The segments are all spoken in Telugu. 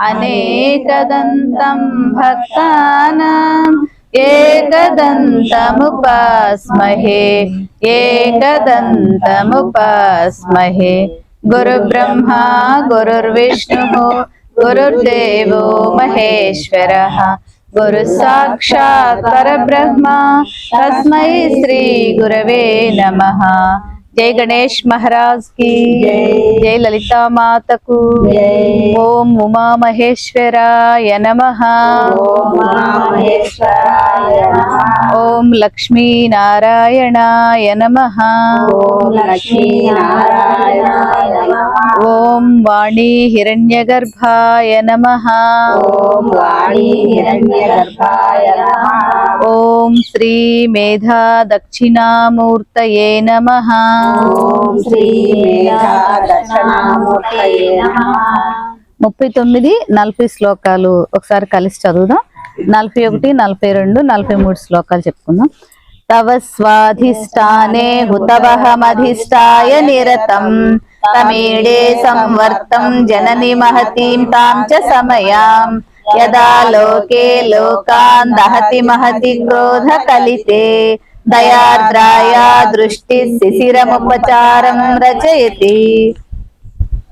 అనేకదంతం భక్తానాం. ఏకదంతముపాస్మహే ఏకదంతముపాస్మహే. గురుబ్రహ్మా గురుర్విష్ణు గురుర్దేవో మహేశ్వర. గురు సాక్షాత్ పరబ్రహ్మ తస్మై శ్రీ గురవే నమ. जय गणेश महाराज की जय ललिता माता को ओम उमा महेश्वराय नमः। ओम लक्ष्मी नारायणाय नमः। ओम वाणी हिरण्यगर्भाय नम। ओम श्री मेधा दक्षिणा दक्षिणामूर्तये नमः। ओम ముప్పై తొమ్మిది నలభై శ్లోకాలు ఒకసారి కలిసి చదువుదాం. నలభై ఒకటి నలభై రెండు నలభై మూడు శ్లోకాలు చెప్పుకుందాం. తవ స్వాధిష్టానే హుతవహమధిష్టాయ నిరతం. తమేడే సంవర్తం జనని మహతీం తాం చ సమయాం. యదా లోకే లోకాన్ దహతి మహతి క్రోధ కలితే. దయార్ద్రాయా దృష్టి శిశిరముపచారం రచయతి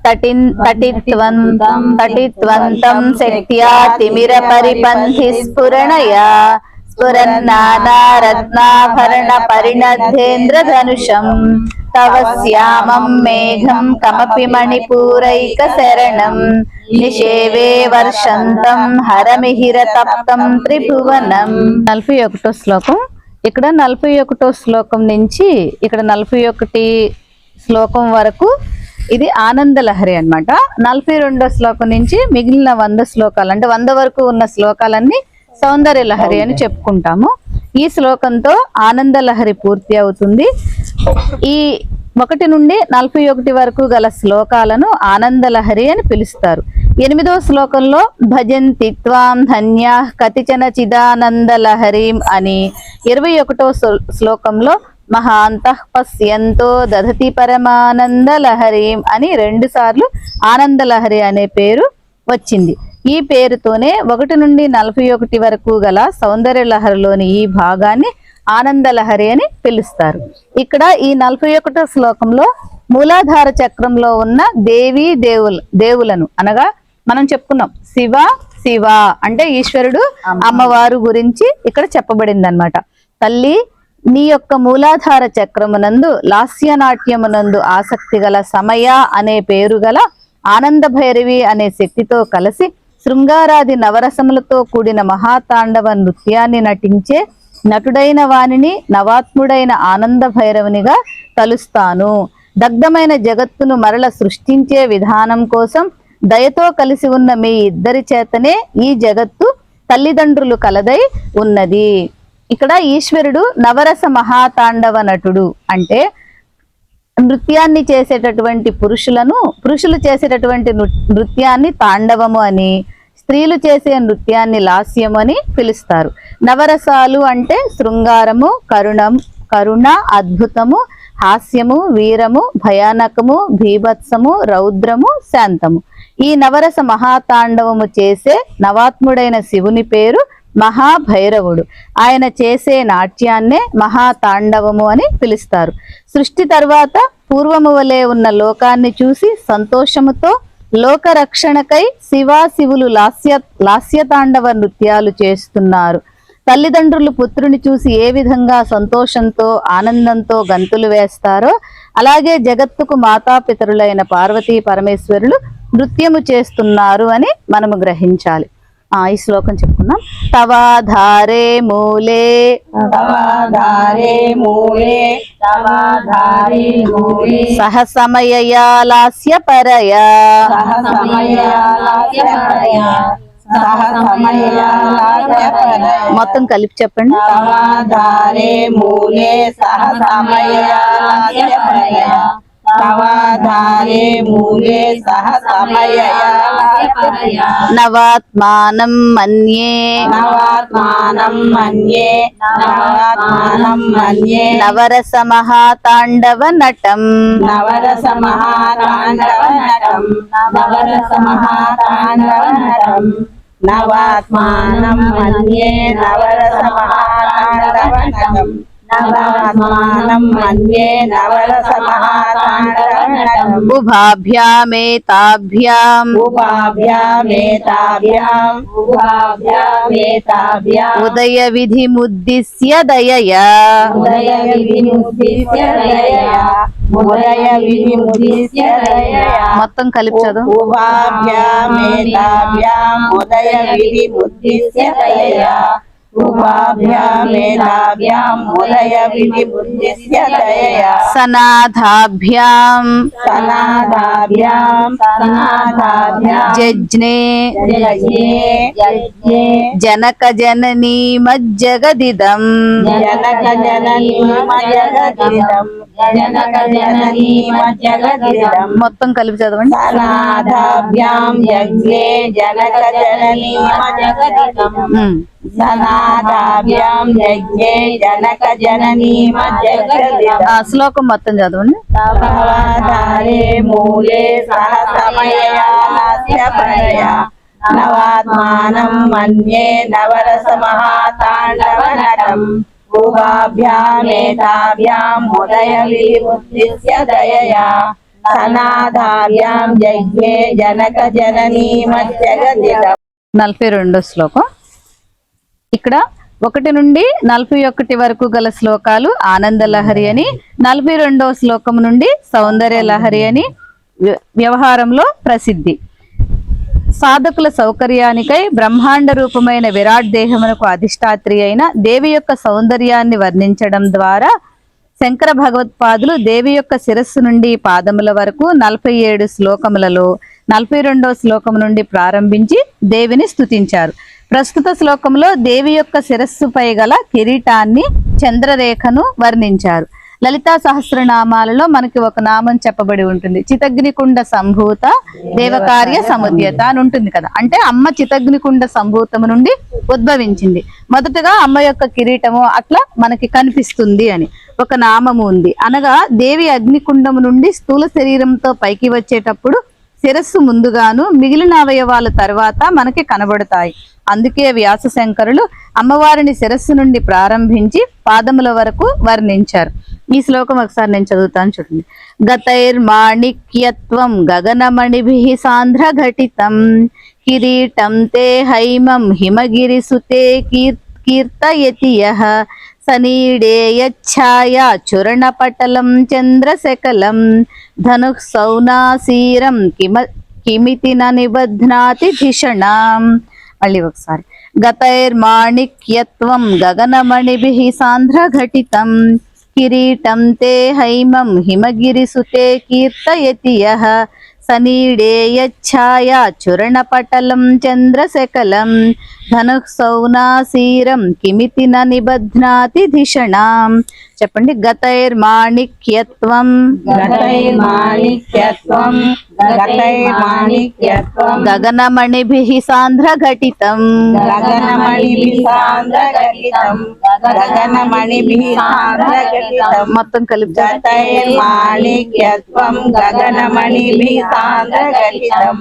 తటిన్ తటిత్వంతం తటిత్వంతం శక్త్యా తిమిర పరిపంథి స్ఫురణయా స్ఫురన్నానా రత్నాభరణ ధనుషం తవ శ్యామం మేఘం కమపి మణిపూరైక శరణం నిషేవే వర్షంతం హరమిహిర తప్తం త్రిభువనం నలభై ఒకటో శ్లోకం. ఇక్కడ నలభై ఒకటో శ్లోకం నుంచి ఇక్కడ నలభై ఒకటి శ్లోకం వరకు ఇది ఆనంద లహరి అన్నమాట. నలభై రెండో శ్లోకం నుంచి మిగిలిన వంద శ్లోకాలు అంటే వంద వరకు ఉన్న శ్లోకాలన్నీ సౌందర్య లహరి అని చెప్పుకుంటాము. ఈ శ్లోకంతో ఆనంద లహరి పూర్తి అవుతుంది. ఈ ఒకటి నుండి నలభై ఒకటి వరకు గల శ్లోకాలను ఆనంద లహరి అని పిలుస్తారు. ఎనిమిదో శ్లోకంలో భజంతి త్వాం ధన్యా కతిచన చిదానందలహరిం అని ఇరవై ఒకటో శ్లోకంలో మహాంతః పశ్యంతో దధతి పరమానంద లహరీం అని రెండు సార్లు ఆనంద లహరి అనే పేరు వచ్చింది. ఈ పేరుతోనే ఒకటి నుండి నలభై ఒకటి వరకు గల సౌందర్య లహరిలోని ఈ భాగాన్ని ఆనంద లహరి అని పిలుస్తారు. ఇక్కడ ఈ నలభై ఒకటో శ్లోకంలో మూలాధార చక్రంలో ఉన్న దేవి దేవుల దేవులను అనగా మనం చెప్పుకున్నాం. శివ శివ అంటే ఈశ్వరుడు అమ్మవారు. గురించి ఇక్కడ చెప్పబడింది అనమాట తల్లి నీ యొక్క మూలాధార చక్రమునందు లాస్యనాట్యమునందు ఆసక్తి గల సమయ అనే పేరు గల ఆనంద భైరవి అనే శక్తితో కలిసి శృంగారాది నవరసములతో కూడిన మహాతాండవ నృత్యాన్ని నటించే నటుడైన వానిని నవాత్ముడైన ఆనంద భైరవునిగా తలుస్తాను. దగ్ధమైన జగత్తును మరల సృష్టించే విధానం కోసం దయతో కలిసి ఉన్న మీ ఇద్దరి చేతనే ఈ జగత్తు తల్లిదండ్రులు కలదై ఉన్నది. ఇక్కడ ఈశ్వరుడు నవరస మహాతాండవ నటుడు అంటే నృత్యాన్ని చేసేటటువంటి పురుషులను పురుషులు చేసేటటువంటి నృ- నృత్యాన్ని తాండవము అని స్త్రీలు చేసే నృత్యాన్ని లాస్యము అని పిలుస్తారు. నవరసాలు అంటే శృంగారము కరుణం కరుణ అద్భుతము హాస్యము వీరము భయానకము భీభత్సము రౌద్రము శాంతము. ఈ నవరస మహాతాండవము చేసే నవాత్ముడైన శివుని పేరు మహాభైరవుడు. ఆయన చేసే నాట్యాన్నే మహాతాండవము అని పిలుస్తారు. సృష్టి తర్వాత పూర్వము వలె ఉన్న లోకాన్ని చూసి సంతోషముతో లోకరక్షణకై శివాశివులు లాస్య లాస్యతాండవ నృత్యాలు చేస్తున్నారు. తల్లిదండ్రులు పుత్రుని చూసి ఏ విధంగా సంతోషంతో ఆనందంతో గంతులు వేస్తారో అలాగే జగత్తుకు మాతాపితరులైన పార్వతీ పరమేశ్వరులు నృత్యము చేస్తున్నారు అని మనము గ్రహించాలి. ఈ శ్లోకం చెప్పుకుందాం. తవాధారే మూలే. తవాధారే మూలే. తవాధారే మూలే. సహసమయయా లాస్య పరయా. సహ సమయాలాస్య పరయా. మొత్తం కలిపి చెప్పండి. తవాధారే మూలే. సహ తవాధారే మూలే సహ సమయాలాస్యపరయ నవాత్మానం మన్యే నవాత్మానం మన్యే నవాత్మానం మన్యే నవరస మహాతాండవ నటం నవరస మహాతాండవ నటం ఉభాభ్యామేతాభ్యాం దయయా ఉదయ విధిముద్దిశ్య దయయా ఉదయ విధిముద్దిశ్య దయయా మొత్తం కలిపి చదువు ఉపాభ్యామేతాభ్యాం ఉదయ ఉదయ విధిముద్దిశ్య దయయా సనాథాభ్యాం సనాదాభ్యాం సనాదాభ్యాం జజ్ఞే జయే జయే జనక జననీ మజ్జగదిదం జనక జననీ జగదిదం జనక జననీ జగదిదం మొత్తం కలిపి చదవండి సనాదాభ్యాం యజ్ఞే జనక జననీ జగదిదం ఉమ్. యజ్ఞే జనక జననీ శ్లోకం మొత్తం చదవండి. భవాధారే మూలే సహ సమయాస్య పరయా నవాత్మానం మన్యే నవరస మహాతాండవ నటం ఉభాభ్యామేతాభ్యాం ఉదయ విముద్దిశ్య దయయా. సనాదాభ్యాం యజ్ఞే జనక జననీ మధ్యగదిదం నలభై రెండో శ్లోకం. ఇక్కడ ఒకటి నుండి నలభై ఒకటి వరకు గల శ్లోకాలు ఆనంద లహరి అని నలభై రెండవ శ్లోకం నుండి సౌందర్య లహరి అని వ్యవహారంలో ప్రసిద్ధి. సాధకుల సౌకర్యానికై బ్రహ్మాండ రూపమైన విరాట్ దేహమునకు అధిష్టాత్రి అయిన దేవి యొక్క సౌందర్యాన్ని వర్ణించడం ద్వారా శంకర భగవత్పాదులు దేవి యొక్క శిరస్సు నుండి పాదముల వరకు నలభై ఏడు శ్లోకములలో నలభై రెండవ శ్లోకం నుండి ప్రారంభించి దేవిని స్తుతించారు. ప్రస్తుత శ్లోకంలో దేవి యొక్క శిరస్సుపై గల కిరీటాన్ని చంద్రరేఖను వర్ణించారు. లలితా సహస్రనామాలలో మనకి ఒక నామం చెప్పబడి ఉంటుంది. చితగ్నికుండ సంభూత దేవకార్య సముద్యత అని ఉంటుంది కదా. అంటే అమ్మ చితగ్నికుండ సంభూతము నుండి ఉద్భవించింది. మొదటగా అమ్మ యొక్క కిరీటము అట్లా మనకి కనిపిస్తుంది అని ఒక నామము ఉంది. అనగా దేవి అగ్నికుండము నుండి స్థూల శరీరంతో పైకి వచ్చేటప్పుడు శిరస్సు ముందుగాను మిగిలిన అవయవాల తర్వాత మనకి కనబడతాయి. అందుకే వ్యాస శంకరులు అమ్మవారిని శిరస్సు నుండి ప్రారంభించి పాదముల వరకు వర్ణించారు. ఈ శ్లోకం ఒకసారి నేను చదువుతాను చూడండి. గతైర్మాణిక్యత్వం గగనమణిభి సాంద్ర ఘటితం కిరీటం తే హైమం హిమగిరి సుతే కీర్ కీర్తయతి యహ సనీడేయఛాయా చురణపటలం చంద్రశకలం ధను సౌనాశీరం కిమ కిమితి నిబధ్నాతి ధిషణాం. మళ్ళీ ఒకసారి. గతైర్మాణిక్యత్వం గగనమణిభిः సాంద్రఘటితం కిరీటం తే హైమం హిమగిరిసుతే కీర్తయతి యః. సనీడే యచ్ఛాయా చురణపటలం చంద్రశకలం ధనుసౌనాశీరం కిమితి నిబధ్నాతి ధిషణాం. చెప్పండి గతైర్మాణిక్యత్వం. గతైర్మాణిక్యత్వం. గగనమణిభిः సాంద్రఘటితం మొత్తం కలిపి. గతైర్మాణిక్యత్వం గగనమణిభిः సాంద్రఘటితం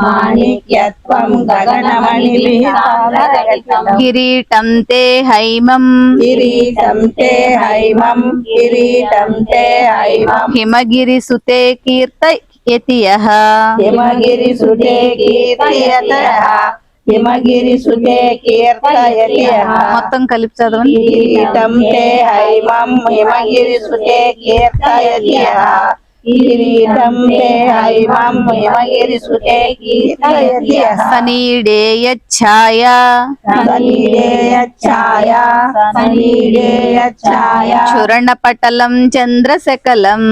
గతైర్మాణిక్యత్వం గగనమణిభిः సాంద్రఘటితం కిరీటం తే హైమం కిరీటం తే హైమం కిరీటం తే హిమగిరిసుతే హిమగిరిసుతే కీర్తయతః మొత్తం కలిపి చదవండి. కిరీటం తే హైమం. హిమగిరిసుతే కీర్తయతః కిరీటం తే హైమం హిమగిరి సుతే కీర్తయతి యః సనీడేయఛాయ సనీడేయఛాయ సనీడేయఛాయ చురణపటలం చంద్రశకలం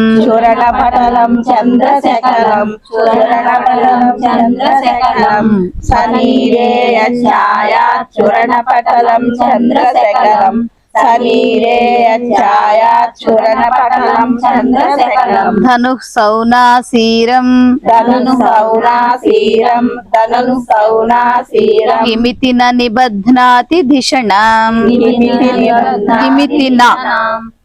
ధను సౌనాసీరం ధనును సౌనాసీరం ధనును సౌనాసీరం కిమితిన నిబధ్నాతి ధిషణం. కిమితి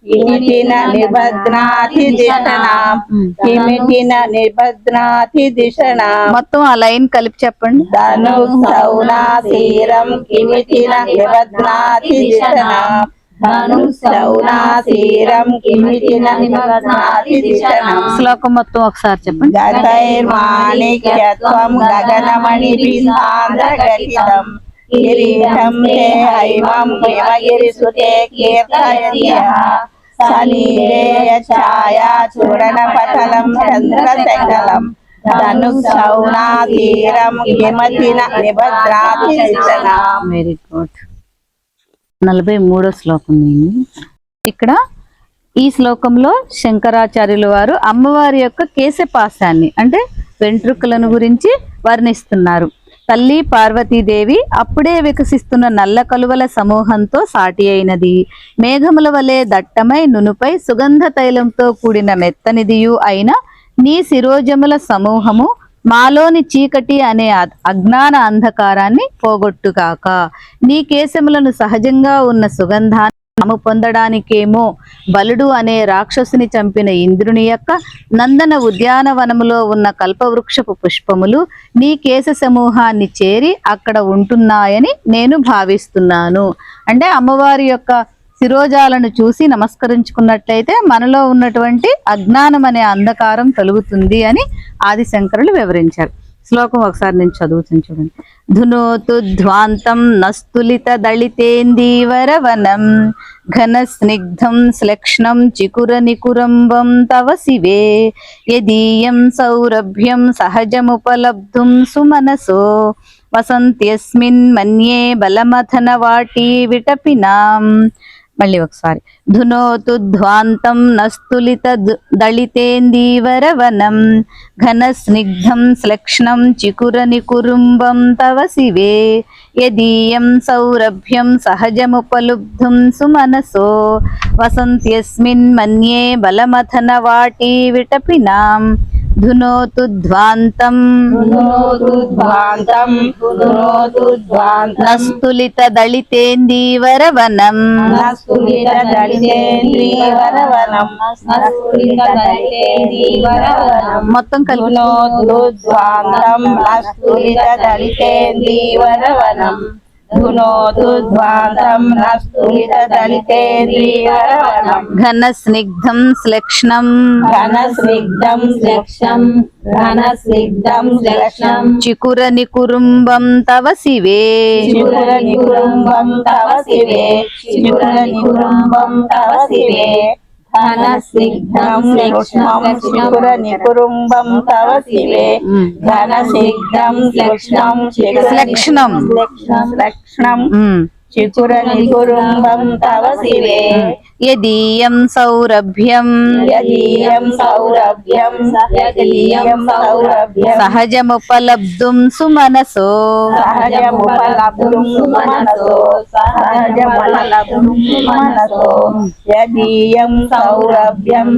కిమితిన నిబధ్నాతి దిశనాం కిమితిన నిబధ్నాతి దిశనాం మొత్తం ఆ లైన్ కలిపి చెప్పండి. ధను సౌనాసీరం కిమితిన నిబధ్నాతి దిశనాం శ్లోకం మొత్తం ఒకసారి చెప్పండి. గతైర్మాణిక్యత్వం గగనమణి కిరీటం తే ఛాయా చూడన పటలం చంద్రశకలం నిభద్రాతి వెరీ గుడ్ నలభై మూడో శ్లోకం దీన్ని ఇక్కడ ఈ శ్లోకంలో శంకరాచార్యుల వారు అమ్మవారి యొక్క కేశపాశాన్ని అంటే వెంట్రుకలను గురించి వర్ణిస్తున్నారు. తల్లి పార్వతీదేవి అప్పుడే వికసిస్తున్న నల్ల కలువల సమూహంతో సాటి అయినది. మేఘముల వలె దట్టమై నునుపై సుగంధ తైలంతో కూడిన మెత్తనిదియు అయిన నీ శిరోజముల సమూహము మాలోని చీకటి అనే అజ్ఞాన అంధకారాన్ని పోగొట్టుగాక. నీ కేశములను సహజంగా ఉన్న సుగంధాన్ని తాము పొందడానికేమో బలుడు అనే రాక్షసుని చంపిన ఇంద్రుని యొక్క నందన ఉద్యానవనములో ఉన్న కల్పవృక్షపు పుష్పములు నీ కేశ సమూహాన్ని చేరి అక్కడ ఉంటున్నాయని నేను భావిస్తున్నాను. అంటే అమ్మవారి యొక్క శిరోజాలను చూసి నమస్కరించుకున్నట్లయితే మనలో ఉన్నటువంటి అజ్ఞానం అనే అంధకారం తొలుగుతుంది అని ఆదిశంకరులు వివరించారు. శ్లోకం ఒకసారి నేను చదువుతాను చూడండి. ధునోతు ధ్వాంతం నస్తులిత దళితేందీవరవనం ఘన స్నిగ్ధం శ్లక్ష్ణం చికుర నికురంబం తవ శివే యదీయం సౌరభ్యం సహజముపలబ్ధుం సుమనసో వసంత్యస్మిన్ మన్యే బలమథన వాటి విటపినాం మళ్ళీ ఒకసారి. ధునోతు ధ్వాంతం నస్తులిత దళితేందీవరవనం. ఘన స్నిగ్ధం శ్లక్ష్ణం చికుర నికురుంబం తవ శివే. యదీయం సౌరభ్యం సహజముపలుబ్ధుం సుమనసో. వసంత్యస్మిన్ మన్యే బలమథన వాటి విటపినాం. ధునోతు ధ్వాంతం. ధునోతు ధ్వాంతం. ధునోతు ధ్వాంతం. నస్తులిత దళితేందీవరవనం నస్తులిత దళితేంద్రీవరవనం. నస్తులిత దళితేంద్రీవరవనం. మొత్తం కలిపి. ధునోతు ధ్వాంతం. నస్తులిత దళితేంద్రీవరవనం. ఘన స్నిగ్ధం శ్లక్ష్ణం ఘన స్నిగ్ధం లక్ష్యం ఘన స్నిగ్ధం లక్ష్యం చికుర నికురుంబం తవ శివే. శివుర నికురుంబం తవ శివే శివుర నికురుంబం తవ శివే. ఘన స్నిగ్ధం లక్ష్మం శివుర నికురుంబం తవ శివే ఉమ్. ఘన స్నిగ్ధం లక్ష్మం లక్షణం. లక్ష్మం ఉమ్. చికుర నికురుంబం తవ శివే యదీయం సౌరభ్యం యదీయం సౌరభ్యం యదీయం సౌరభ్యం సహజముపలబ్ధుం సుమనసో సహజముపలబ్ధుం మనసో సహజముపలబ్ధుం మనసో యదీయం సౌరభ్యం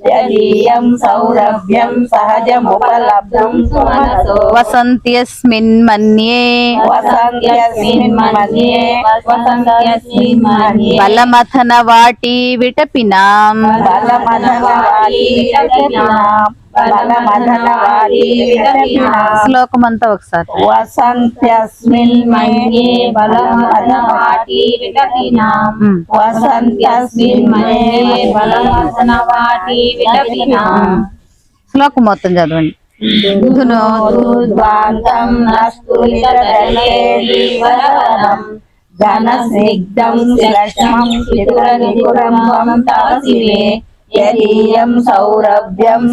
సహజముపలబ్ధుం మనసో యదీయం సౌరభ్యం సహజముపలబ్ధుం మనసో వసంత్యస్మిన్ మన్యే వసంత్యస్మిన్ మన్యే వసంత్యస్మిన్ మన్యే బలమథన వాటి శ్లోకం అంతా ఒకసారి. వసంత్యస్మిన్ మన్యే ఉమ్. వసంత్యస్మిన్ మన్యే విటపినాం శ్లోకం మొత్తం చదవండి. ధునోతు ధ్వాంతం నస్తులితదళేంద్రీవరవనం ఘనస్నిగ్ధం శ్లష్మం పితురనిపురంబం తవ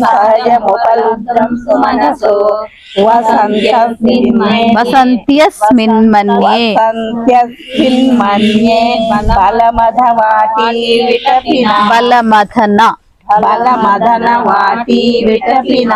సహజముపలుద్రం సుమనసో వసంత్యస్మిన్మన్యే వసంత్యస్మిన్మన్యే వసంత్యస్మిన్మన్యే బలమధవాటి విటపిన బలమథన బలమదన వాటి విటపిన